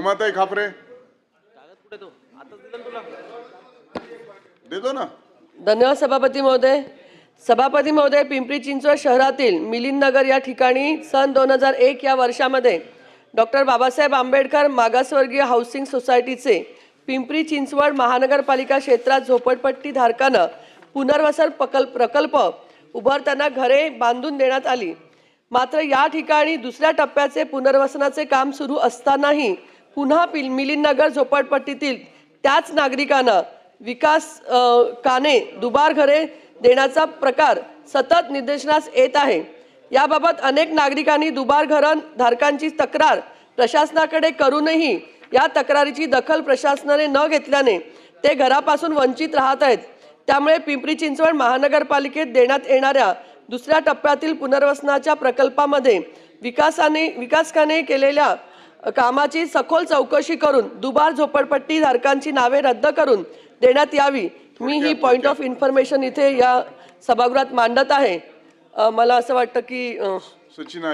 उमाताई खापरे. कुठे तो? आता दिलं तुला. देतो ना. धन्यवाद सभापती महोदय. सभापती महोदय पिंपरी चिंचवड शहरातील मिलिंद नगर या ठिकाणी सन दोन हजार एक या वर्षामध्ये डॉक्टर बाबासाहेब आंबेडकर मागासवर्गीय हाऊसिंग सोसायटीचे पिंपरी चिंचवड महानगरपालिका क्षेत्रात झोपडपट्टी धारकानं पुनर्वसन प्रकल्प प्रकल्प उभारताना घरे बांधून देण्यात आली. मात्र या ठिकाणी दुसऱ्या टप्प्याचे पुनर्वसनाचे काम सुरू असतानाही पुन्हा पिल मिलिंदनगर झोपडपट्टीतील त्याच नागरिकांना विकास काने दुबार घरे देण्याचा प्रकार सतत निदर्शनास येत आहे. याबाबत अनेक नागरिकांनी दुबार घरं धारकांची तक्रार प्रशासनाकडे करूनही या तक्रारीची दखल प्रशासनाने न घेतल्याने ते घरापासून वंचित राहत आहेत. त्यामुळे पिंपरी चिंचवड महानगरपालिकेत देण्यात येणाऱ्या दुसऱ्या टप्प्यातील पुनर्वसनाच्या प्रकल्पामध्ये विकासाने विकासकाने केलेल्या कामाची सखोल चौकशी करून दुबार झोपडपट्टी धारकांची नावे रद्द करून देण्यात यावी. मी ही पॉइंट ऑफ इन्फॉर्मेशन इथे या सभागृहात मांडत आहे. मला असं वाटतं की सचिन